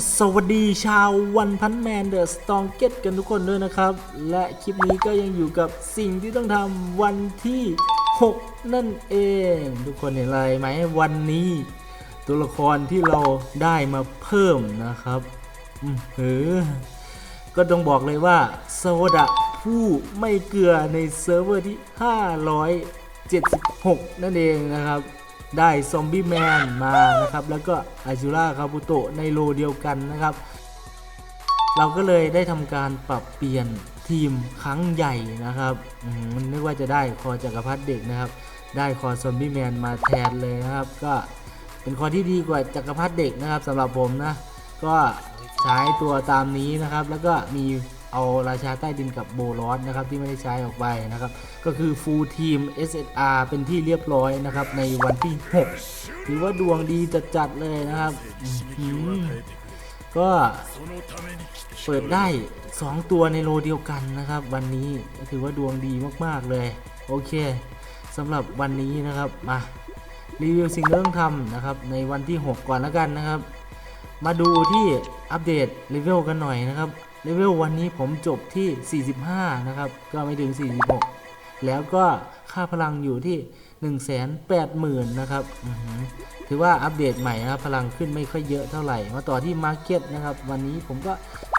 สวัสดีชาววันพันแมนเดอะสตองเก็ตกันทุกคนด้วยนะครับ และคลิปนี้ก็ยังอยู่กับสิ่งที่ต้องทำวันที่ 6 นั่นเอง ทุกคนเห็นอะไรไหมวันนี้ ตัวละครที่เราได้มาเพิ่มนะครับอืออก็ต้องบอกเลยว่าโซดะผู้ไม่เกลือในเซิร์ฟเวอร์ที่ 576 นั่นเองนะครับ ได้ซอมบี้แมนมานะครับ แล้วก็อาจูราคาบุโตะในโลเดียวกันนะครับ เราก็เลยได้ทำการปรับเปลี่ยนทีมครั้งใหญ่นะครับมันนึกว่าจะได้คอจักรพรรดิเด็กนะครับ ได้คอซอมบี้แมนมาแทนเลยนะครับ ก็เป็นคอที่ดีกว่าจักรพรรดิเด็กนะครับสำหรับผมนะ ก็ใช้ตัวตามนี้นะครับ แล้วก็มี เอาราชาใต้ดินกับโบลอสนะครับที่ไม่ได้ใช้ออกไปนะครับก็คือฟูลทีม SSR เป็นที่เรียบร้อยนะครับในวันที่ 6 ถือว่าดวงดีจัดๆเลยนะครับก็เปิดได้ 2 ตัวในโลเดียวกันนะครับ วันนี้ถือว่าดวงดีมากๆเลย โอเคสำหรับวันนี้นะครับมารีวิวสิ่งที่องทำนะครับในวันที่ 6 ก่อนแล้วกันนะครับ มาดูที่อัปเดตเลเวลกันหน่อยนะครับ เลเวลวันนี้ผมจบที่ 45 นะครับ ก็ไม่ถึง 46 แล้วก็ค่าพลังอยู่ที่ 180,000 นะครับ ถือว่าอัปเดตใหม่นะครับพลังขึ้นไม่ค่อยเยอะเท่าไหร่ มาต่อที่มาร์เก็ตนะครับ วันนี้ผมก็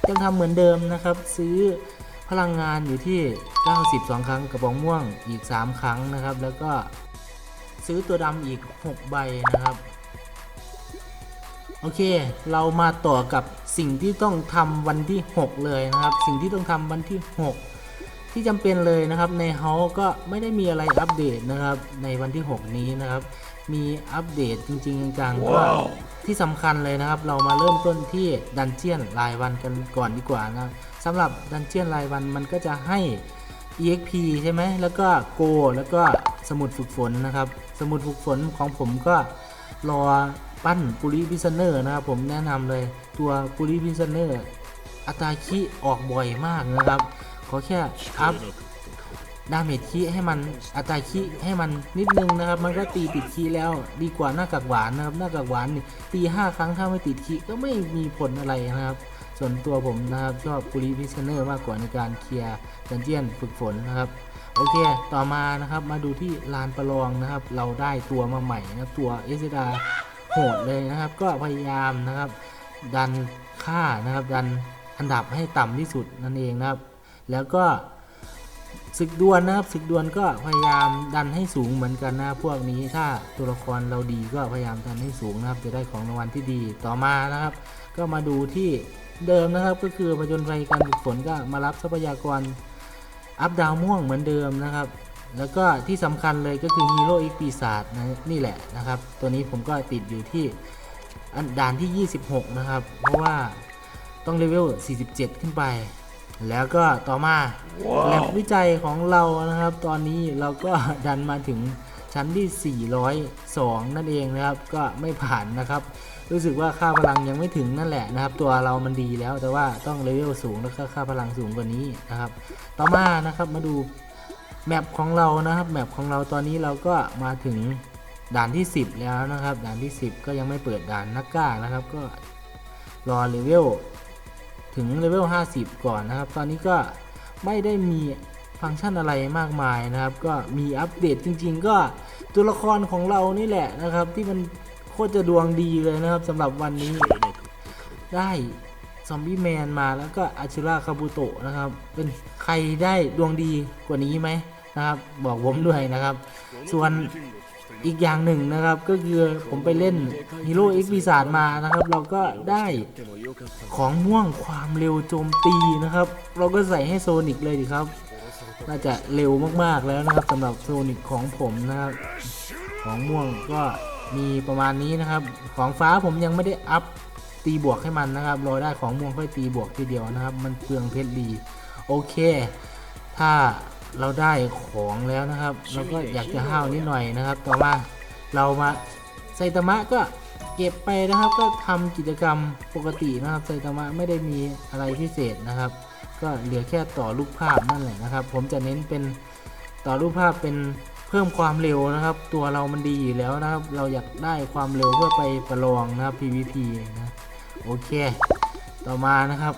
ยังทำเหมือนเดิมนะครับ ซื้อพลังงานอยู่ที่ 92 ครั้งกระบองม่วงอีก 3 ครั้งนะครับ แล้วก็ซื้อตัวดำอีก 6 ใบนะครับ โอเค เรามาต่อกับสิ่งที่ต้องทำวันที่ 6 เลยนะครับ สิ่งที่ต้องทำวันที่ 6 ที่จำเป็นเลยนะครับ ในเฮาก็ไม่ได้มีอะไรอัปเดตนะครับ ในวันที่ 6 นี้นะครับ มีอัปเดตจริงๆจังๆก็ที่สำคัญเลยนะครับ เรามาเริ่มต้นที่ดันเจียนรายวันกันก่อนดีกว่านะครับสำหรับดันเจียนรายวันมันก็จะให้ EXP ใช่ไหมแล้วก็โกแล้วก็สมุดฝึกฝนนะครับ สมุดฝึกฝนของผมก็รอ ปั้นกุลิพิซเนอร์นะครับผมแนะนำเลยตัวกุลิพิซเนอร์อัตราคิออกบ่อยมากนะครับ ขอแค่อัพดาเมจคีให้มันอัตราคิให้มันนิดนึงนะครับ มันก็ตีติดคีแล้วดีกว่าหน้ากากหวานนะครับ หน้ากากหวานนี่ตีห้าครั้งถ้าไม่ติดคีก็ไม่มีผลอะไรนะครับ ส่วนตัวผมนะครับชอบกุลิพิซเนอร์มากกว่าในการเคลียร์ดันเจียนฝึกฝนนะครับโอเค ต่อมานะครับ มาดูที่ลานประลองนะครับ เราได้ตัวมาใหม่นะครับ ตัวเอสดา โหดเลยนะครับ ก็พยายามนะครับ ดันค่านะครับ ดันอันดับให้ต่ำที่สุดนั่นเองนะครับ แล้วก็ศึกดวลนะครับศึกดวลก็พยายามดันให้สูงเหมือนกันนะพวกนี้ถ้าตัวละครเราดีก็พยายามดันให้สูงนะครับ จะได้ของรางวัลที่ดีต่อมานะครับ ก็มาดูที่เดิมนะครับ ก็คือผจญภัยการฝึกฝนก็มารับทรัพยากรอัพดาวม่วงเหมือนเดิมนะครับ แล้วก็ที่สำคัญเลยก็คือฮีโร่อีกปีศาจนะนี่แหละนะครับ ตัวนี้ผมก็ติดอยู่ที่อันด่านที่ 26 นะครับ เพราะว่าต้องเลเวล 47 ขึ้นไป แล้วก็ต่อมาแลบวิจัยของเรานะครับ ตอนนี้เราก็ดันมาถึงชั้นที่ 402 นั่นเองนะครับ ก็ไม่ผ่านนะครับ รู้สึกว่าค่าพลังยังไม่ถึงนั่นแหละนะครับ ตัวเรามันดีแล้วแต่ว่าต้องเลเวลสูงแล้วก็ค่าพลังสูงกว่านี้นะครับ ต่อมานะครับมาดู แมปของเรานะครับแมปของเราตอนนี้เราก็มาถึงด่านที่ 10 แล้วนะครับ ด่านที่ 10 ก็ยังไม่เปิดด่านนักก้านะครับ ก็รอเลเวลถึงเลเวล50 ก่อนนะครับ ตอนนี้ก็ไม่ได้มีฟังก์ชันอะไรมากมายนะครับ ก็มีอัปเดตจริง ๆ ก็ตัวละครของเรานี่แหละนะครับ ที่มันโคตรจะดวงดีเลยนะครับสำหรับวันนี้ได้ อมบี้แมนมาแล้วก็อาชิระคาบุโตะนะครับ เป็นใครได้ดวงดีกว่านี้ไหมนะครับ บอกผมด้วยนะครับ ส่วนอีกอย่างหนึ่งนะครับก็คือผมไปเล่นฮีโร่เอ็กซ์ปีศาจมานะครับ เราก็ได้ของม่วงความเร็วโจมตีนะครับ เราก็ใส่ให้โซนิกเลยดีครับ น่าจะเร็วมากๆแล้วนะครับสำหรับโซนิกของผมนะครับ ของม่วงก็มีประมาณนี้นะครับ ของฟ้าผมยังไม่ได้อัพ ตีบวกให้มันนะครับรอได้ของม่วงค่อยตีบวกทีเดียวนะครับ มันเปลืองเพชรดี โอเค ถ้าเราได้ของแล้วนะครับ เราก็อยากจะห้าวนิดหน่อยนะครับ ต่อมาเรามาไซตามะก็เก็บไปนะครับ ก็ทำกิจกรรมปกตินะครับไซตามะไม่ได้มีอะไรพิเศษนะครับ ก็เหลือแค่ต่อรูปภาพนั่นแหละนะครับ ผมจะเน้นเป็นต่อรูปภาพเป็นเพิ่มความเร็วนะครับ ตัวเรามันดีอยู่แล้วนะครับ เราอยากได้ความเร็วเพื่อไปประลองนะครับ PVP นะ โอเค ต่อมานะครับ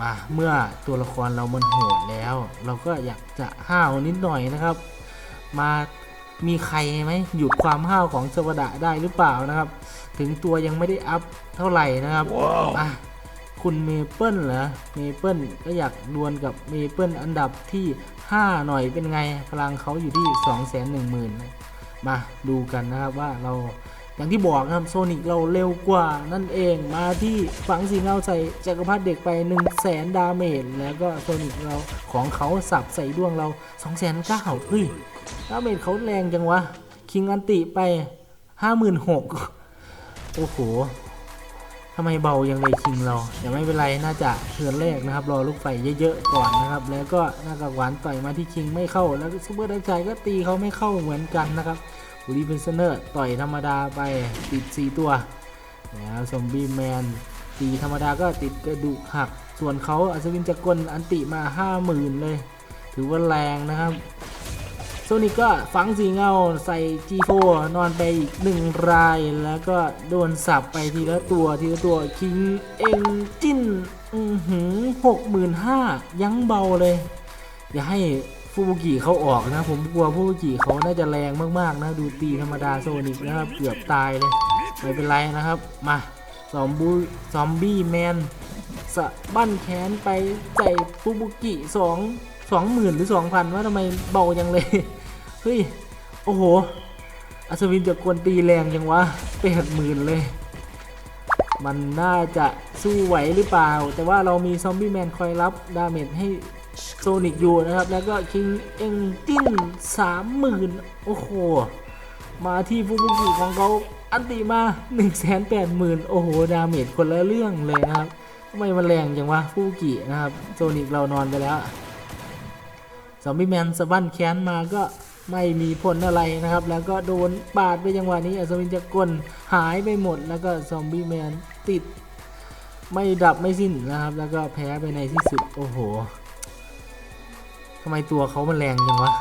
มาเมื่อตัวละครเรามันโหดแล้ว เราก็อยากจะห้าวนิดหน่อยนะครับ มามีใครไหมหยุดความห้าวของสวดะได้หรือเปล่านะครับ ถึงตัวยังไม่ได้อัพเท่าไหร่นะครับอะคุณเมเปิลเหรอเมเปิลก็อยากดวลกับเมเปิลอันดับที่ 5 หน่อยเป็นไง พลังเขาอยู่ที่ 2 1 0 0 0 0นะมาดูกันนะครับว่าเรา อย่างที่บอกนะครับโซนิกเราเร็วกว่านั่นเองมาที่ฝังสีเงาใส่จักรพรรดิเด็กไป 1 0 0 0 0แสนดาเมจแล้วก็โซนิกเราของเขาสับใส่ดวงเรา 2 9 0 0 0 0เฮ้ยดาเมจเขาแรงจังวะ คิงอันติไปห้าหมื่นหกโอ้โหทำไมเบายังเลยคิงเราแต่ไม่เป็นไรน่าจะเทือนแรกนะครับ รอลูกไฟเยอะๆก่อนนะครับ แล้วก็หน้ากากหวานต่อยมาที่คิงไม่เข้า แล้วซูเปอร์ดักชัยก็ตีเขาไม่เข้าเหมือนกันนะครับ บูรีเพนเซเนอร์ต่อยธรรมดาไปติด 4 ตัวแล้วซอมบี้แมนตีธรรมดาก็ติดกระดูกหัก ส่วนเขาอัศวินจักรอันติมา 50,000 เลย ถือว่าแรงนะครับโซนิกก็ฝังสีเงาใส่ G4 นอนไปอีกหนึ่งราย แล้วก็โดนสับไปทีละตัวทีละตัวคิงเองจิ้น อือหือหกหมื่นห้ายังเบาเลย อย่าให้ ฟูบุกิเขาออกนะ ผมกลัวฟูบุกิเขาน่าจะแรงมากๆนะ ดูตีธรรมดาโซนิกนะครับ เกือบตายเลยไม่เป็นไรนะครับ มาซอมบูซอมบี้แมนสะบั้นแขนไปใส่ฟูบุกิสองสองหมื่นหรือสองพันว่าทำไมเบาจังเลย เฮ้ย โอ้โหอัศวินจะกวนตีแรงยังวะแปดหมื่นเลย มันน่าจะสู้ไหวหรือเปล่า แต่ว่าเรามีซอมบี้แมนคอยรับดาเมจให้ โซนิกอยู่นะครับ แล้วก็คิงเอ็งจิ้นสามหมื่นโอ้โห มาที่ฟูบุกิของเขาอันติมา1นึ่งแสนแปดหมื่นโอ้โห ดาเมจคนละเรื่องเลยนะครับทำไมมันแรงจังวะฟูบุกินะครับโซนิกเรานอนไปแล้วซอมบี้แมนสะบั้นแค้นมาก็ไม่มีผลอะไรนะครับ แล้วก็โดนปาดไปจังหวะนี้อัศวินจะกลหายไปหมด แล้วก็ซอมบี้แมนติด ไม่ดับไม่สิ้นนะครับ แล้วก็แพ้ไปในที่สุด โอ้โห ทำไมตัวเขามันแรงจังวะ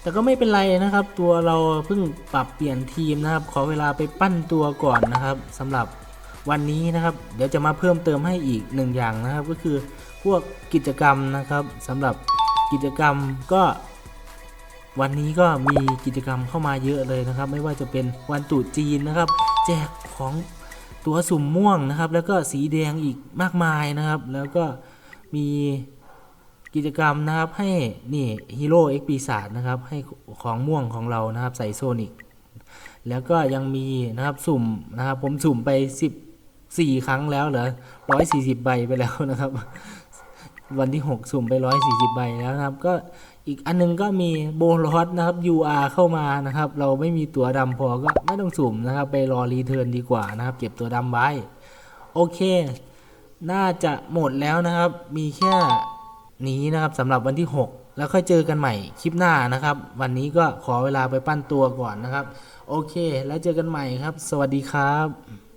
แต่ก็ไม่เป็นไรนะครับ ตัวเราเพิ่งปรับเปลี่ยนทีมนะครับ ขอเวลาไปปั้นตัวก่อนนะครับสำหรับวันนี้นะครับ เดี๋ยวจะมาเพิ่มเติมให้อีกหนึ่งอย่างนะครับ ก็คือพวกกิจกรรมนะครับสำหรับกิจกรรมก็วันนี้ก็มีกิจกรรมเข้ามาเยอะเลยนะครับ ไม่ว่าจะเป็นวันตรุจีนนะครับ แจกของตัวสุ่มม่วงนะครับ แล้วก็สีแดงอีกมากมายนะครับ แล้วก็มี กิจกรรมนะครับให้นี่ฮีโร่เอ็กปีศาจนะครับให้ของม่วงของเรานะครับใส่โซนิกแล้วก็ยังมีนะครับสุ่มนะครับ ผมสุ่มไป 14 ครั้งแล้วเหรอ140 ใบไปแล้วนะครับ วันที่ 6 สุ่มไป 140 ใบแล้วนะครับ ก็อีกอันนึงก็มีโบลอสนะครับ UR เข้ามานะครับ เราไม่มีตัวดำพอก็ไม่ต้องสุ่มนะครับ ไปรอรีเทิร์นดีกว่านะครับ เก็บตัวดำไว้ โอเค น่าจะหมดแล้วนะครับ มีแค่ นี้นะครับสำหรับวันที่ 6 แล้วค่อยเจอกันใหม่คลิปหน้านะครับ วันนี้ก็ขอเวลาไปปั้นตัวก่อนนะครับ โอเค แล้วเจอกันใหม่ครับ สวัสดีครับ